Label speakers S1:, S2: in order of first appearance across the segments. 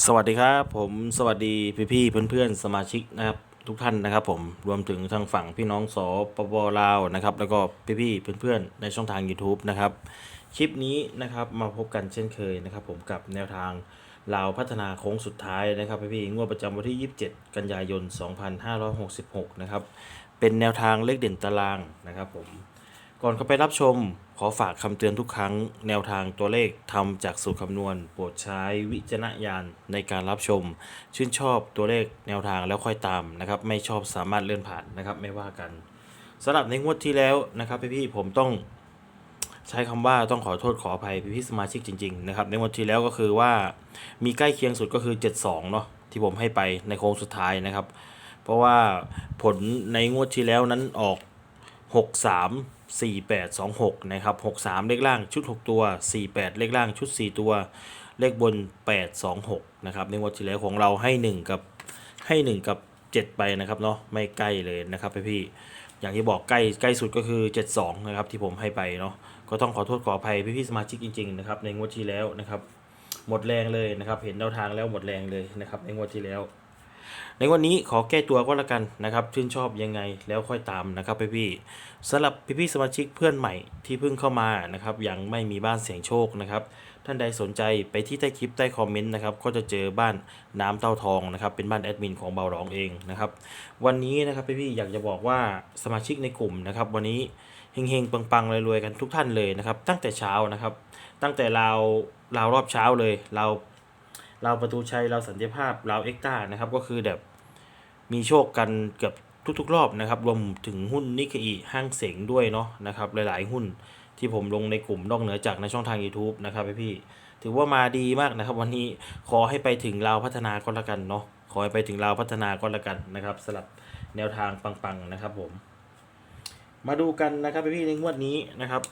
S1: สวัสดีครับผมสวัสดีพี่พี่ๆเพื่อนสมาชิกนะครับทุกท่านนะครับผมรวมถึงทางฝั่งพี่น้องสปปลาวนะครับแล้วก็พี่พี่ๆเพื่อนในช่องทาง YouTube นะครับคลิปนี้นะครับมาพบกันเช่นเคยนะครับผมกับแนวทางลาวพัฒนาโค้งสุดท้ายนะครับพี่พี่งวดประจำวันที่ 27 กันยายน 2566 นะครับเป็นแนวทางเลขเด่นตารางนะครับผม ก่อนเข้าไปรับชม ขอฝากคำเตือนทุกครั้ง แนวทางตัวเลขทำจากสูตรคำนวณ โปรดใช้วิจารณญาณในการรับชม ชื่นชอบตัวเลขแนวทางแล้วค่อยตามนะครับ ไม่ชอบสามารถเลื่อนผ่านนะครับ ไม่ว่ากันสำหรับในงวดที่แล้วนะครับพี่ๆผมต้องใช้คำว่าต้องขอโทษขออภัยพี่ๆสมาชิกจริงๆนะครับในงวดที่แล้วก็คือว่ามีใกล้เคียงสุดก็คือ 72เนาะที่ผมให้ไปในโค้งสุดท้ายนะครับ เพราะว่าผลในงวดที่แล้วนั้นออก 6 4 8 2 6 นะครับ 6 3 เลขล่างชุด 6 ตัว 4 8 เลขล่างชุด 4 ตัว เลขบน 8 2 6 นะครับในงวดที่แล้วของเราให้ 1 กับให้ 1 กับ 7 ไปนะครับเนาะไม่ใกล้เลยนะครับพี่พี่อย่างที่บอกใกล้ใกล้สุดก็คือ 72 นะครับที่ผมให้ไปเนาะก็ต้องขอโทษขออภัยพี่พี่สมาชิกจริงๆนะครับในงวดที่แล้วนะครับหมดแรงเลยนะครับเห็นแนวทางแล้วหมดแรงเลยนะครับในงวดที่แล้ว ในวันนี้ขอแก้ตัวก็แล้วกันนะครับ ชื่นชอบยังไงแล้วค่อยตามนะครับพี่พี่ๆสำหรับพี่พี่ๆสมาชิกเพื่อนใหม่ที่เพิ่งเข้ามานะครับยังไม่มีบ้านเสียงโชคนะครับท่านใดสนใจไปที่ใต้คลิปใต้คอมเมนต์นะครับก็จะเจอบ้านน้ำเต้าทองนะครับเป็นบ้านแอดมินของเบาร้องเองนะครับวันนี้นะครับพี่พี่ๆอยากจะบอกว่าสมาชิกในกลุ่มนะครับวันนี้เฮงๆปังๆรวยๆกันทุกท่านเลยนะครับตั้งแต่เช้านะครับ ตั้งแต่เราเรารอบเช้าเลยเรา เราประตูชัยเราสันติภาพเราเอ็กต้านะครับก็คือแบบมีโชคกันเกือบทุกๆ รอบนะครับ รวมถึงหุ้นนิเคอีห้างเสงด้วยเนาะนะครับหลายๆหุ้นที่ผมลงในกลุ่มนอกเหนือจากในช่องทาง YouTube นะครับพี่ๆถือว่ามาดีมากนะครับ วันนี้ขอให้ไปถึงลาพัฒนาก็แล้วกันเนาะขอให้ไปถึงลาพัฒนาก็แล้วกันนะครับสำหรับแนวทางปังๆนะครับผม มาดูกันนะครับพี่ในงวดนี้นะครับ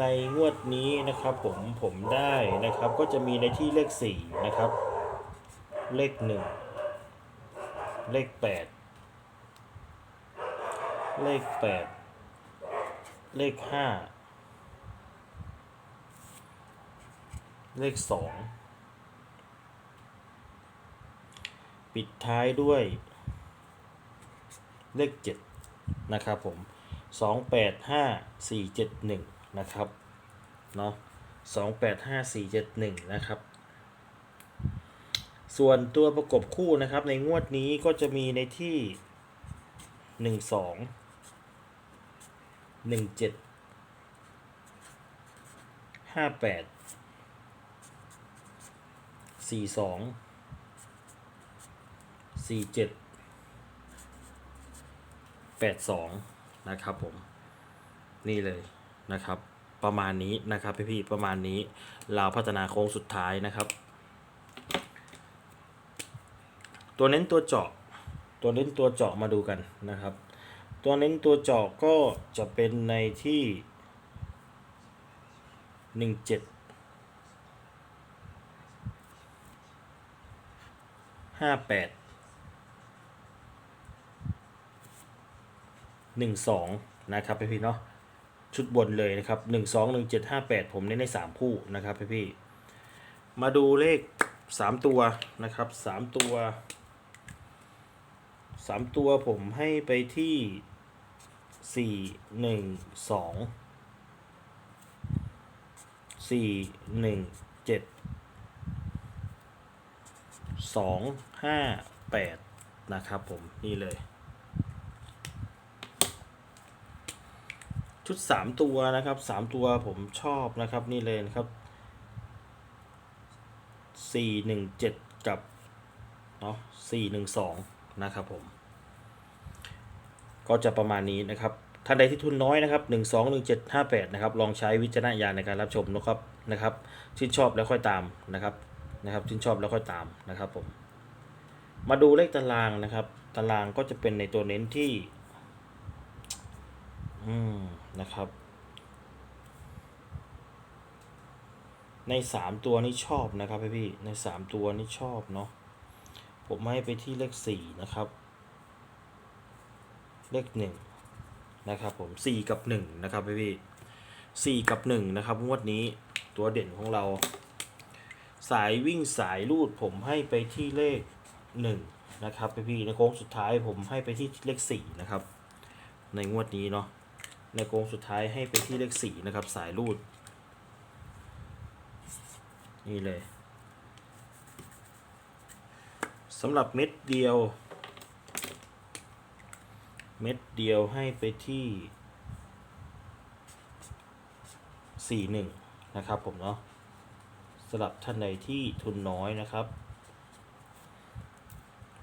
S1: ในงวดนี้นะครับผมผมได้นะครับก็จะมีในที่เลข4นะครับ เลข 1 เลข 8 เลข 8 เลข 5 เลข 2 ปิดท้ายด้วย เลข 7 นะครับผม 285 471 นะครับเนาะสองแปดห้าสี่เจ็ดหนึ่งนะครับ ส่วนตัวประกบคู่นะครับ ในงวดนี้ก็จะมีในที่หนึ่งสองหนึ่งเจ็ดห้าแปดสี่สองสี่เจ็ดแปดสองนะครับผม นี่เลย นะครับ ประมาณนี้นะครับพี่ๆประมาณนี้เราพัฒนาโค้งสุดท้ายนะครับ ตัวเน้นตัวเจาะตัวเน้นตัวเจาะมาดูกันนะครับ ตัวเน้นตัวเจาะก็จะเป็นในที่หนึ่งเจ็ดห้าแปดหนึ่งสองนะครับพี่พี่เนาะ ชุดบนเลยนะครับหนึ่งสองหนึ่งเจ็ดห้าแปดผมเน้นในสามคู่นะครับพี่พี่มาดูเลขสามตัวนะครับสามตัวสามตัวผมให้ไปที่สี่หนึ่งสองสี่หนึ่งเจ็ดสองห้าแปดนะครับผมนี่เลย ชุดสามตัวนะครับสามตัวผมชอบนะครับนี่เลยนะครับสี่หนึ่งเจ็ดกับเนาะสี่หนึ่งสองนะครับผม ก็จะประมาณนี้นะครับท่านใดที่ทุนน้อยนะครับหนึ่งสองหนึ่งเจ็ดห้าแปดนะครับ ลองใช้วิจารณญาณในการรับชมนะครับ นะครับ ชื่นชอบแล้วค่อยตามนะครับ นะครับ ชื่นชอบแล้วค่อยตามนะครับผม มาดูเลขตารางนะครับ ตารางก็จะเป็นในตัวเน้นที่ อืม นะครับ ในสามตัวนี้ชอบนะครับพี่พี่ ในสามตัวนี้ชอบเนาะ ผมให้ไปที่เลขสี่นะครับ เลขหนึ่งนะครับผมสี่กับหนึ่งนะครับพี่พี่สี่กับหนึ่งนะครับงวดนี้ตัวเด่นของเรา สายวิ่งสายรูดผมให้ไปที่เลขหนึ่งนะครับพี่ๆในโค้งสุดท้ายผมให้ไปที่เลขสี่นะครับ ในงวดนี้เนาะ ในโค้งสุดท้ายให้ไปที่เลขสี่นะครับสายรูด นี่เลยสำหรับเม็ดเดียว เม็ดเดียวให้ไปที่สี่หนึ่งนะครับผมเนาะสำหรับท่านใดที่ทุนน้อยนะครับ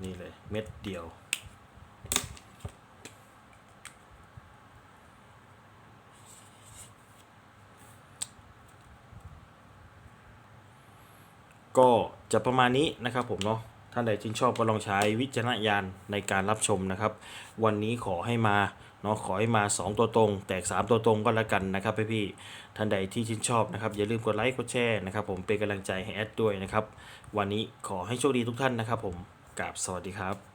S1: นี่เลยเม็ดเดียว ก็จะประมาณนี้นะครับผมเนาะท่านใดชื่นชอบก็ลองใช้วิจารณญาณในการรับชมนะครับ วันนี้ขอให้มาเนาะขอให้มา 2 ตัวตรง แตก 3 ตัวตรงก็แล้วกันนะครับพี่พี่ท่านใดที่ชื่นชอบนะครับอย่าลืมกดไลค์กดแชร์นะครับผมเป็นกำลังใจให้แอดด้วยนะครับ วันนี้ขอให้โชคดีทุกท่านนะครับผมกราบสวัสดีครับ